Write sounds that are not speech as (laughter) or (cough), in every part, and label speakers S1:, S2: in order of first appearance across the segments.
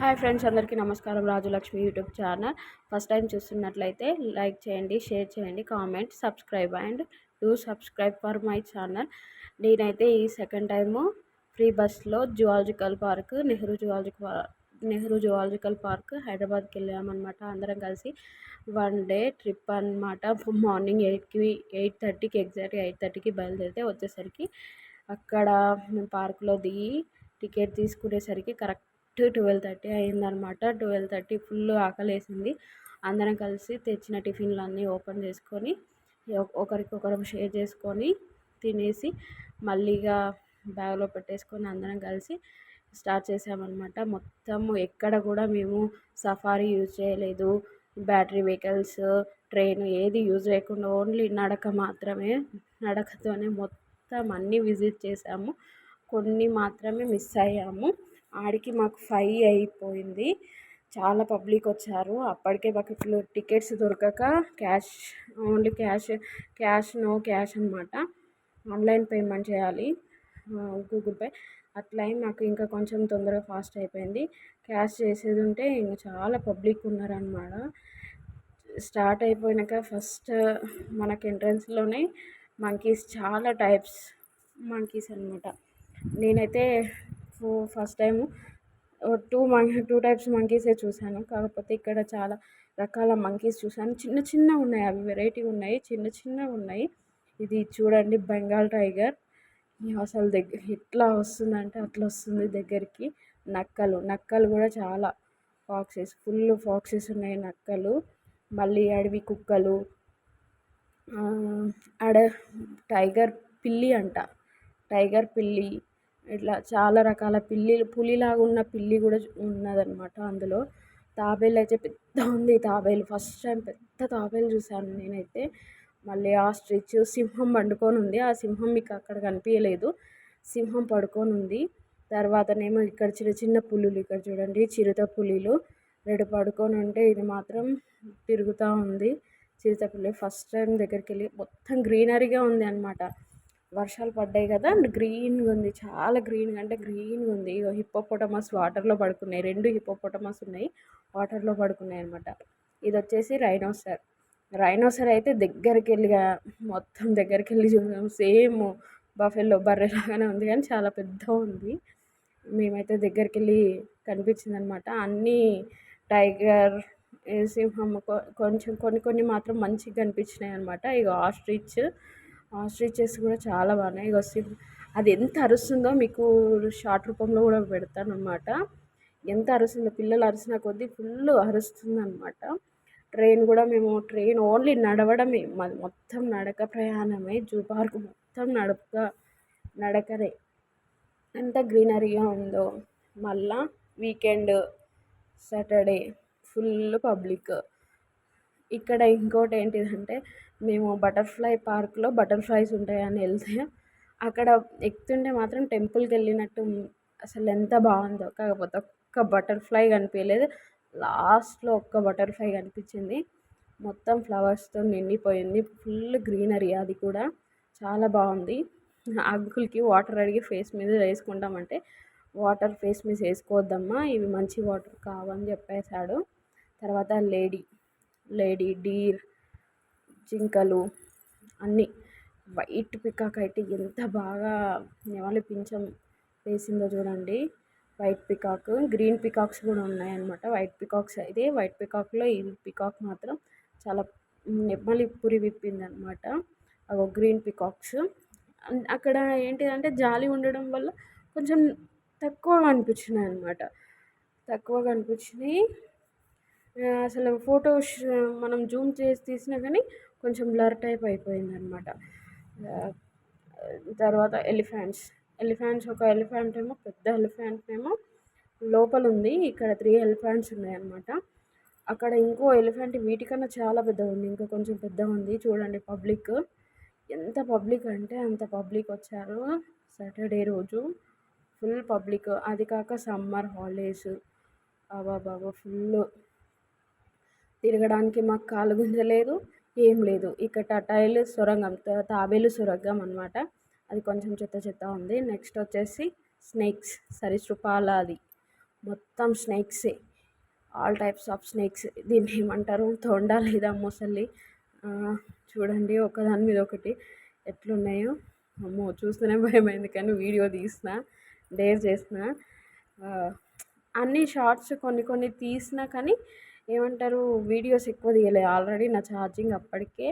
S1: Hi friends అందరికీ నమస్కారం. Rajalakshmi YouTube channel. First time చూస్తున్నట్లయితే లైక్ చేయండి షేర్ చేయండి comment subscribe and do subscribe for my channel. నేనైతే ఈ సెకండ్ టైము ఫ్రీ బస్లో zoological park Nehru zoological Nehru zoological park హైదరాబాద్కి వెళ్ళామన్నమాట. అందరం కలిసి వన్ డే ట్రిప్ అనమాట మార్నింగ్ ఎయిట్కి ఎయిట్ థర్టీకి ఎగ్జాక్ట్గా ఎయిట్ థర్టీకి బయలుదేరితే వచ్చేసరికి అక్కడ మేము పార్క్లో దిగి టికెట్ తీసుకునేసరికి కరెక్ట్ ట్వెల్వ్ థర్టీ అయిందనమాట ట్వెల్వ్ థర్టీ ఫుల్ ఆకలేసింది. అందరం కలిసి తెచ్చిన టిఫిన్లు అన్నీ ఓపెన్ చేసుకొని ఒకరికొకరం షేర్ చేసుకొని తినేసి మళ్ళీగా బ్యాగ్లో పెట్టేసుకొని అందరం కలిసి స్టార్ట్ చేసామన్నమాట. మొత్తం ఎక్కడ కూడా మేము సఫారీ యూజ్ చేయలేదు. బ్యాటరీ వెహికల్స్ ట్రైన్ ఏది యూజ్ చేయకుండా ఓన్లీ నడక మాత్రమే నడకతోనే మొత్తం అన్నీ విజిట్ చేసాము. కొన్ని మాత్రమే మిస్ అయ్యాము. ఆడికి మాకు ఫైవ్ అయిపోయింది. చాలా పబ్లిక్ వచ్చారు. అప్పటికే మాకు టికెట్స్ దొరకక cash only cash cash no cash అనమాట ఆన్లైన్ పేమెంట్ చేయాలి. Google Pay. అట్లా నాకు ఇంకా కొంచెం తొందరగా ఫాస్ట్ అయిపోయింది. క్యాష్ చేసేది ఉంటే ఇంకా చాలా పబ్లిక్ ఉన్నారనమాట స్టార్ట్ అయిపోయినాక ఫస్ట్ మనకి ఎంట్రన్స్లోనే మంకీస్ చాలా టైప్స్ మంకీస్ అనమాట నేనైతే ఫస్ట్ టైం టూ మం టూ టైప్స్ మంకీసే చూశాను. కాకపోతే ఇక్కడ చాలా రకాల మంకీస్ చూశాను. చిన్న చిన్న ఉన్నాయి. అవి వెరైటీ ఉన్నాయి. చిన్న చిన్నవి ఉన్నాయి. ఇది చూడండి బెంగాల్ టైగర్. అసలు దగ్గర ఎట్లా వస్తుందంటే అట్లా వస్తుంది దగ్గరికి. నక్కలు. నక్కలు కూడా చాలా ఫాక్సెస్. ఫుల్ ఫాక్సెస్ ఉన్నాయి నక్కలు. మళ్ళీ అడవి కుక్కలు. అడ టైగర్ పిల్లి అంట. టైగర్ పిల్లి. ఇట్లా చాలా రకాల పిల్లిలు పులిలాగా ఉన్న పిల్లి కూడా ఉన్నదన్నమాట అందులో. తాబేలు అయితే పెద్ద ఉంది తాబేలు. ఫస్ట్ టైం పెద్ద తాబేలు చూశాను నేనైతే. మళ్ళీ ఆస్ట్రిచ్ సింహం పండుకొని ఉంది. ఆ సింహం మీకు అక్కడ కనిపించలేదు. సింహం పడుకొని ఉంది. తర్వాతనేమో ఇక్కడ చిన్న చిన్న పులులు ఇక్కడ చూడండి చిరుత పులిలు. రెండు పడుకొని ఉంటే ఇది మాత్రం తిరుగుతూ ఉంది. చిరుత పులి ఫస్ట్ టైం దగ్గరికి వెళ్ళి మొత్తం గ్రీనరీగా ఉంది అనమాట వర్షాలు పడ్డాయి కదా అండ్ గ్రీన్గా ఉంది. చాలా గ్రీన్గా అంటే గ్రీన్గా ఉంది. ఇగో హిప్పోపొటమస్ వాటర్లో పడుకున్నాయి. రెండు హిప్పోపోటమస్ ఉన్నాయి వాటర్లో పడుకున్నాయి అనమాట ఇది వచ్చేసి రైనోసర్. రైనోసర్ అయితే దగ్గరికి వెళ్ళి మొత్తం దగ్గరికి వెళ్ళి చూసాం. సేమ్ బఫెల్లో బర్రెలాగానే ఉంది కానీ చాలా పెద్ద ఉంది. మేమైతే దగ్గరికి వెళ్ళి కనిపించింది అనమాట అన్నీ టైగర్ సింహం కొంచెం కొన్ని కొన్ని మాత్రం మంచిగా కనిపించినాయి అనమాట ఇక ఆస్ట్రిచ్ ఆస్ట్రిచెస్ కూడా చాలా బాగున్నాయి. ఇక అది ఎంత అరుస్తుందో మీకు షార్ట్ రూపంలో కూడా పెడతాను అనమాట ఎంత అరుస్తుందో పిల్లలు అరిసిన కొద్దీ ఫుల్ అరుస్తుంది అనమాట ట్రైన్ కూడా మేము ట్రైన్ ఓన్లీ నడవడమే. మాది మొత్తం నడక ప్రయాణమే. జూ పార్క్ మొత్తం నడక నడకనే. ఎంత గ్రీనరీగా ఉందో. మళ్ళా వీకెండ్ సాటర్డే ఫుల్ పబ్లిక్. ఇక్కడ ఇంకోటి ఏంటిదంటే మేము బటర్ఫ్లై పార్క్లో బటర్ఫ్లైస్ ఉంటాయని వెళ్తే అక్కడ ఎక్కుతుంటే మాత్రం టెంపుల్కి వెళ్ళినట్టు అసలు ఎంత బాగుందో. కాకపోతే ఒక్క బటర్ఫ్లై కనిపించలేదు. లాస్ట్లో ఒక్క బటర్ఫ్లై కనిపించింది. మొత్తం ఫ్లవర్స్తో నిండిపోయింది. ఫుల్ గ్రీనరీ అది కూడా. చాలా బాగుంది. అంకుల్కి వాటర్ అడిగి ఫేస్ మీద వేసుకుంటామంటే వాటర్ ఫేస్ మీద వేసుకోవద్దమ్మా ఇవి మంచి వాటర్ కావని చెప్పేశాడు. తర్వాత లేడీ లేడీ డీర్ జింకలు అన్నీ. వైట్ పికాక్ అయితే ఎంత బాగా నెమలి పించం వేసిందో చూడండి. వైట్ పికాక్ గ్రీన్ పికాక్స్ కూడా ఉన్నాయన్నమాట. వైట్ పికాక్స్ అయితే వైట్ పికాక్లో ఈ పికాక్ మాత్రం చాలా నెమ్మలి పురి విప్పింది అనమాట అగో గ్రీన్ పికాక్స్. అక్కడ ఏంటిదంటే జాలి ఉండడం వల్ల కొంచెం తక్కువగా అనిపించినాయి అనమాట తక్కువగా అనిపించినాయి. అసలు ఫొటోస్ మనం జూమ్ చేసి తీసినా కానీ కొంచెం బ్లర్ టైప్ అయిపోయింది అనమాట తర్వాత ఎలిఫెంట్స్. ఎలిఫెంట్స్ ఒక ఎలిఫెంట్ ఏమో పెద్ద ఎలిఫెంట్ ఏమో లోపల ఉంది. ఇక్కడ త్రీ ఎలిఫెంట్స్ ఉన్నాయన్నమాట. అక్కడ ఇంకో ఎలిఫెంట్ వీటికన్నా చాలా పెద్దగా ఉంది. ఇంకా కొంచెం పెద్దగా ఉంది. చూడండి పబ్లిక్. ఎంత పబ్లిక్ అంటే అంత పబ్లిక్ వచ్చారు సాటర్డే రోజు. Full public. అది కాక సమ్మర్ హాలిడేస్. బాబా ఫుల్. తిరగడానికి మాకు కాలు గుంజలేదు. ఏం లేదు. ఇక్కడ టటైల్ సొరంగం తాబేలు సొరంగం అనమాట అది కొంచెం చెత్త చెత్త ఉంది. నెక్స్ట్ వచ్చేసి స్నేక్స్ సరీసృపాల అది మొత్తం స్నేక్సే ఆల్ టైప్స్ ఆఫ్ స్నేక్స్. దీన్ని ఏమంటారు? తొండ లేదా మొసలి? చూడండి. ఒకదాని మీద ఒకటి. ఎట్లున్నాయో? అమ్మో చూస్తేనే భయమైంది. కానీ వీడియో తీసిన డేర్ చేసిన అన్ని షార్ట్స్ కొన్ని కొన్ని తీసినా కానీ ఏమంటారు వీడియోస్ ఎక్కువ తీయలే. ఆల్రెడీ నా ఛార్జింగ్ అప్పటికే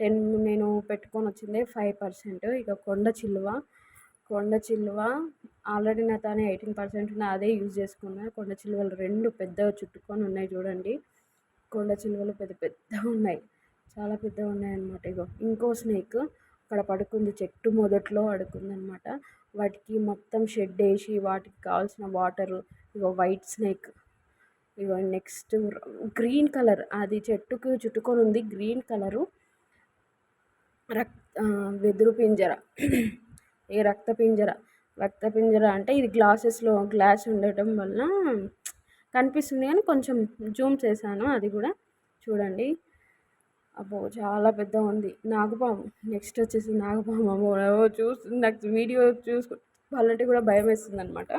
S1: టెన్ నేను పెట్టుకొని వచ్చింది ఫైవ్ పర్సెంట్. ఇక కొండ చిల్వ కొండ చిల్లువ ఆల్రెడీ నా తానే ఎయిటీన్ పర్సెంట్ ఉన్న అదే యూజ్ చేసుకున్నా. కొండ చిలువలు రెండు పెద్దగా చుట్టుకొని ఉన్నాయి చూడండి. కొండ చిలువలు పెద్ద పెద్దగా ఉన్నాయి. చాలా పెద్దగా ఉన్నాయి అన్నమాట ఇగో. ఇంకో స్నేక్ అక్కడ పడుకుంది. చెట్టు మొదట్లో పడుకుందనమాట వాటికి మొత్తం షెడ్ వేసి వాటికి కావాల్సిన వాటరు ఇగో వైట్ స్నేక్. ఇవ్వండి నెక్స్ట్ గ్రీన్ కలర్. అది చెట్టుకు చుట్టుకొని ఉంది గ్రీన్ కలరు. రక్ వెదురు పింజర. (clears throat) ఈ రక్త పింజర. రక్త పింజర అంటే ఇది గ్లాసెస్లో గ్లాస్ ఉండటం వల్ల కనిపిస్తుంది కానీ కొంచెం జూమ్ చేశాను అది కూడా. చూడండి. అబ్బో చాలా పెద్దగా ఉంది. నాగపాము నెక్స్ట్ వచ్చేసి నాగపాము అమ్మో చూసి నాకు వీడియో చూసుకు వాళ్ళంటే కూడా భయం వేస్తుంది అనమాట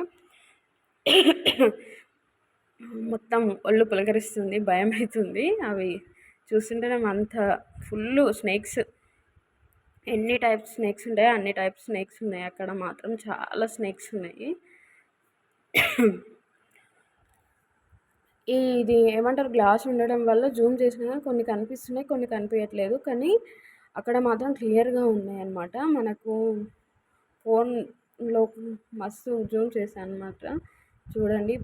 S1: మొత్తం ఒళ్ళు పులకరిస్తుంది భయం అవుతుంది అవి చూస్తుంటే అంత ఫుల్ స్నేక్స్. ఎన్ని టైప్స్ స్నేక్స్ ఉంటాయో అన్ని టైప్స్ స్నేక్స్ ఉన్నాయి. అక్కడ మాత్రం చాలా స్నేక్స్ ఉన్నాయి. ఇది ఏమంటారు? గ్లాస్ ఉండడం వల్ల జూమ్ చేసినా కొన్ని కనిపిస్తున్నాయి కొన్ని కనిపించట్లేదు. కానీ అక్కడ మాత్రం క్లియర్గా ఉన్నాయి అన్నమాట మనకు ఫోన్లో మస్తు జూమ్ చేశాను అనమాట చూడండి.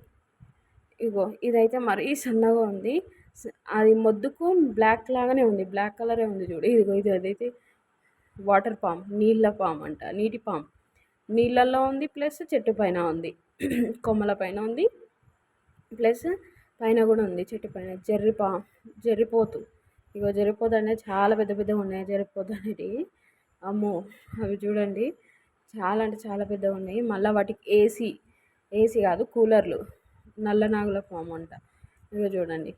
S1: ఇగో ఇదైతే మరీ సన్నగా ఉంది. అది మొద్దుకు బ్లాక్ లాగానే ఉంది. బ్లాక్ కలరే ఉంది చూడు. ఇదిగో ఇది అదైతే వాటర్ పామ్ నీళ్ళ పామ్ అంట నీటి పామ్. నీళ్ళల్లో ఉంది ప్లస్ చెట్టు పైన ఉంది. (clears throat) కొమ్మల పైన ఉంది. ప్లస్ పైన కూడా ఉంది చెట్టు పైన. జర్రి పామ్ జర్రిపోతు. ఇగో జరిపోతు అనేది చాలా పెద్ద పెద్దగా ఉన్నాయి. జరిపోతు అనేది అమ్మో అవి చూడండి. చాలా అంటే చాలా పెద్దగా ఉన్నాయి. మళ్ళీ వాటికి ఏసీ ఏసీ కాదు కూలర్లు. నల్ల నాగుల ఫామ్ అంట. ఇగో చూడండి.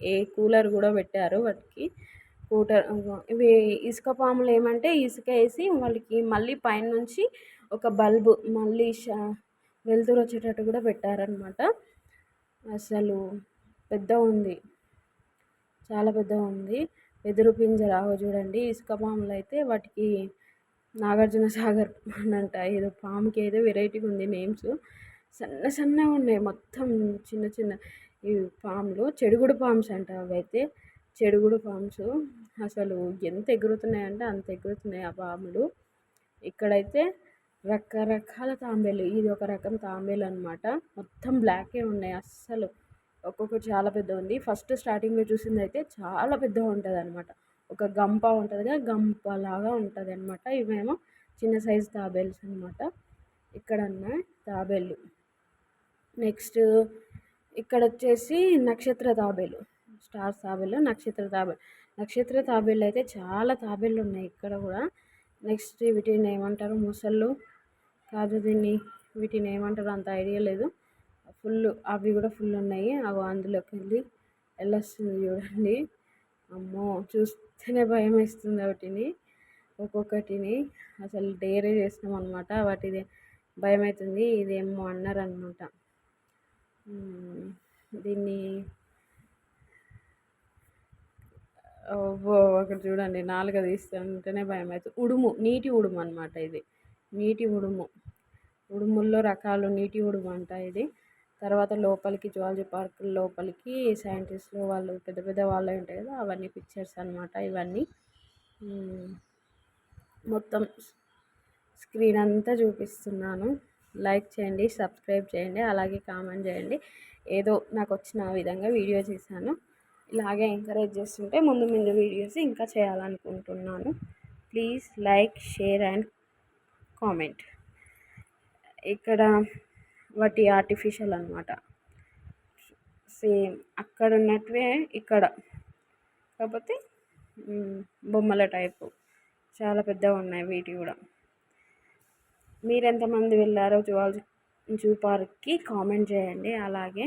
S1: ఏ కూలర్ కూడా పెట్టారు వాటికి. కూటర్ ఇవి ఇసుక పాములు ఏమంటే ఇసుక వేసి వాళ్ళకి మళ్ళీ పైనుంచి ఒక బల్బు మళ్ళీ వెలుతురు వచ్చేటట్టు కూడా పెట్టారనమాట అసలు పెద్ద ఉంది. చాలా పెద్దగా ఉంది. వెదురు పింజర చూడండి. ఇసుక పాములు అయితే వాటికి నాగార్జున సాగర్ అని అంట. ఏదో పాముకి ఏదో వెరైటీగా ఉంది నేమ్స్. సన్న సన్నగా ఉన్నాయి. మొత్తం చిన్న చిన్న ఈ పాములు. చెడుగుడు పామ్స్ అంట అవైతే. అయితే చెడుగుడు పామ్స్. అసలు ఎంత ఎగురుతున్నాయంటే అంత ఎగురుతున్నాయి ఆ పాములు. ఇక్కడైతే రకరకాల తాంబేలు. ఇది ఒక రకం తాంబేలు అనమాట మొత్తం బ్లాకే ఉన్నాయి. అస్సలు ఒక్కొక్కటి చాలా పెద్ద ఉంది. ఫస్ట్ స్టార్టింగ్లో చూసింది అయితే చాలా పెద్దగా ఉంటుంది అనమాట ఒక గంప ఉంటుంది గంప లాగా ఉంటుంది అనమాట ఇవేమో చిన్న సైజు తాబేల్స్ అనమాట ఇక్కడ ఉన్నాయి తాబేళ్ళు. నెక్స్ట్ ఇక్కడ వచ్చేసి నక్షత్ర తాబేలు. స్టార్ తాబేలు నక్షత్ర తాబేలు. నక్షత్ర తాబేలు అయితే చాలా తాబేళ్ళు ఉన్నాయి ఇక్కడ కూడా. నెక్స్ట్ వీటిని ఏమంటారు? ముసళ్ళు కాదు దీన్ని వీటిని ఏమంటారు? అంత ఐడియా లేదు. ఫుల్ అవి కూడా ఫుల్ ఉన్నాయి. అవి అందులోకి వెళ్ళి వెళ్ళొస్తుంది చూడండి. అమ్మో చూస్తేనే భయం వేస్తుంది వాటిని ఒక్కొక్కటిని. అసలు డేరే చేసినాం అనమాట వాటిది భయం అవుతుంది. ఇదేమో అన్నారనమాట దీన్ని అక్కడ చూడండి. నాలుక తీస్తుంటేనే భయం అవుతుంది. ఉడుము నీటి ఉడుము అనమాట ఇది. నీటి ఉడుము. ఉడుముల్లో రకాలు నీటి ఉడుము అంట ఇది. తర్వాత లోపలికి జువాలజీ పార్క్ లోపలికి సైంటిస్టులు వాళ్ళు పెద్ద పెద్ద వాళ్ళు ఉంటాయి కదా అవన్నీ పిక్చర్స్ అనమాట ఇవన్నీ. మొత్తం స్క్రీన్ అంతా చూపిస్తున్నాను. లైక్ చేయండి సబ్స్క్రైబ్ చేయండి అలాగే కామెంట్ చేయండి. ఏదో నాకు వచ్చిన విధంగా వీడియో చేశాను. ఇలాగే ఎంకరేజ్ చేస్తుంటే ముందు ముందు వీడియోస్ ఇంకా చేయాలనుకుంటున్నాను. Please like share and comment. ఇక్కడ వాటి ఆర్టిఫిషియల్ అనమాట సేమ్ అక్కడ ఉన్నట్టువే ఇక్కడ. కాకపోతే బొమ్మల టైపు. చాలా పెద్దగా ఉన్నాయి వీటి కూడా. మీరు ఎంతమంది వెళ్ళారో జువాలజీ జూ పార్క్కి కామెంట్ చేయండి. అలాగే